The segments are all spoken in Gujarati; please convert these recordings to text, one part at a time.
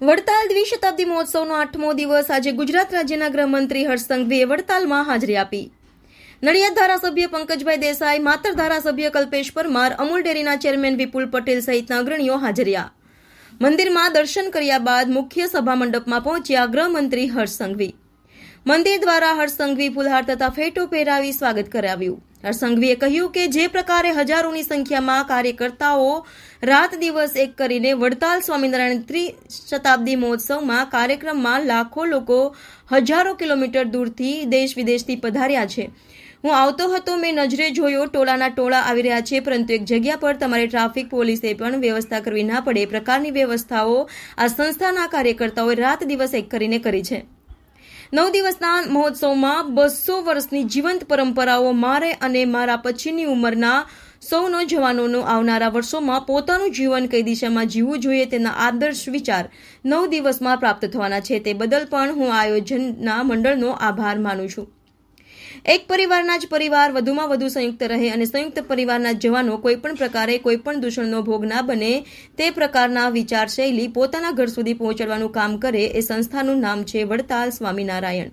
શતાબ્દી મહોત્સવનો આઠમો દિવસ આજે ગુજરાત રાજ્યના ગૃહમંત્રી હર્ષ સંઘવીએ વડતાલમાં હાજરી આપી. નડિયાદ ધારાસભ્ય પંકજભાઈ દેસાઈ, માતર ધારાસભ્ય કલ્પેશ પરમાર, અમૂલ ડેરીના ચેરમેન વિપુલ પટેલ સહિતના અગ્રણીઓ હાજર્યા મંદિરમાં દર્શન કર્યા બાદ મુખ્ય સભા મંડપમાં પહોંચ્યા ગૃહમંત્રી હર્ષ સંઘવી મંદિર દ્વારા હરસંઘવી ફુલહાર તથા ફેટો પહેરાવી સ્વાગત કરાવ્યું. હરસંઘવીએ કહ્યું કે જે પ્રકારે હજારોની સંખ્યામાં કાર્યકર્તાઓ રાત દિવસ એક કરીને વડતાલ સ્વામિનારાયણ ત્રિશતાબ્દી મહોત્સવમાં કાર્યક્રમમાં લાખો લોકો હજારો કિલોમીટર દૂરથી દેશ વિદેશથી પધાર્યા છે. હું આવતો હતો મેં નજરે જોયો ટોળાના ટોળા આવી રહ્યા છે, પરંતુ એક જગ્યા પર તમારે ટ્રાફિક પોલીસે પણ વ્યવસ્થા કરવી ના પડે. પ્રકારની વ્યવસ્થાઓ આ સંસ્થાના કાર્યકર્તાઓએ રાત દિવસ એક કરીને કરી છે. નવ દિવસના મહોત્સવમાં બસો વર્ષની જીવંત પરંપરાઓ મારે અને મારા પછીની ઉંમરના સૌનો જવાનોનો આવનારા વર્ષોમાં પોતાનું જીવન કઈ દિશામાં જીવવું જોઈએ તેના આદર્શ વિચાર નવ દિવસમાં પ્રાપ્ત થવાના છે. તે બદલ પણ હું આયોજનના મંડળનો આભાર માનું છું. એક પરિવારના જ પરિવાર વધુમાં વધુ સંયુક્ત રહે અને સંયુક્ત પરિવારના જવાનો કોઈપણ પ્રકારે કોઈપણ દૂષણનો ભોગ ના બને તે પ્રકારના વિચારશૈલી પોતાના ઘર સુધી પહોંચાડવાનું કામ કરે એ સંસ્થાનું નામ છે વડતાલ સ્વામિનારાયણ.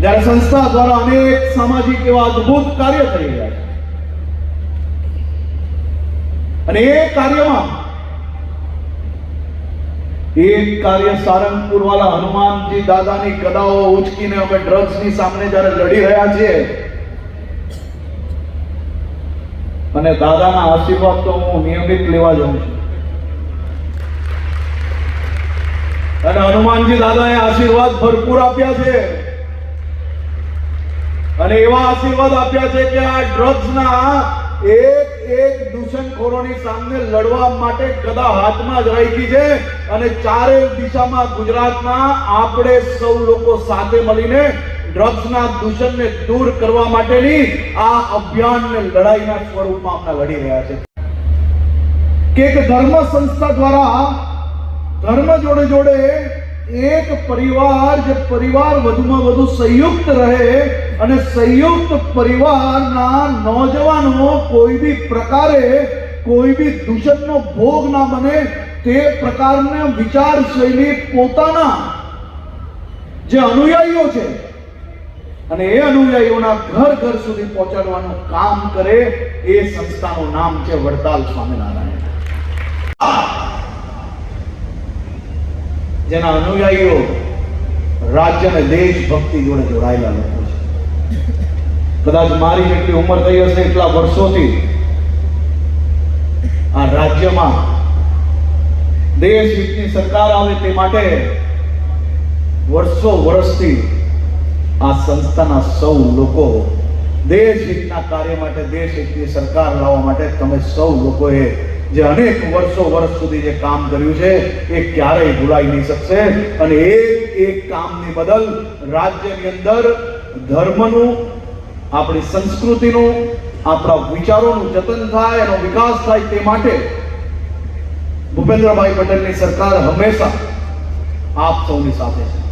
જ્યારે સંસ્થા દ્વારા અનેક સામાજિક એવા અદ્ભુત કાર્ય થઈ રહ્યા અને એ કાર્યમાં એક કાર્ય સારંગપુર વાળા હનુમાનજી દાદાની કદાઓ ઉચકીને અમે ડ્રગ્સની સામે જ્યારે લડી રહ્યા છીએ, અને દાદાના આશીર્વાદ તો હું નિયમિત લેવા જાઉં છું. અને હનુમાનજી દાદાએ આશીર્વાદ ભરપૂર આપ્યા છે. અને એવા આશીર્વાદ આપ્યા છે કે આ ડ્રગ્સના એક એક દૂષણખોરોની સામે લડવા માટે ગદા હાથમાં જ રાખી છે અને ચારે દિશામાં ગુજરાતમાં આપણે સૌ લોકો સાથે મળીને ડ્રગ્સના દૂષણને દૂર કરવા માટેની આ અભિયાનને લડાઈના સ્વરૂપમાં આપણે લડી રહ્યા છે કે એક ધર્મ સંસ્થા દ્વારા ધર્મ જોડે જોડે એક પરિવાર, જે પરિવાર વધુમાં વધુ સંયુક્ત રહે અને સંયુક્ત પરિવારના નોજવાનો કોઈ બી પ્રકારે, કોઈ બી દૂષણનો ભોગ ના બને તે પ્રકારના વિચાર શૈલી પોતાના જે અનુયાયીઓ છે અને એ અનુયાયીઓના ઘર ઘર સુધી પહોંચાડવાનું કામ કરે એ સંસ્થાનું નામ છે વડતાલ સ્વામિનારાયણ. જેના અનુયાયીઓ રાજ્ય અને દેશભક્તિ જોડે જોડાયેલા લોકો કદાચ મારી જેટલી ઉંમર થઈ હશે એટલા વર્ષોથી આ રાજ્યમાં દેશ હિતની સરકાર આવે તે માટે વર્ષો વર્ષથી આ સંસ્થાના સૌ લોકો દેશ હિતના કાર્ય માટે, દેશ હિતની સરકાર લાવવા માટે તમે સૌ લોકોએ જે અનેક વર્ષો વર્ષ સુધી જે કામ કર્યું છે, એ ક્યારેય ભૂલાઈ નહીં શકશે. અને એક એક કામની બદલ રાજ્યની અંદર ધર્મનું, આપણી સંસ્કૃતિનું, આપણા વિચારોનું જતન થાય, એનો વિકાસ થાય તે માટે ભૂપેન્દ્રભાઈ પટેલની સરકાર હંમેશા આપ સૌની સાથે છે.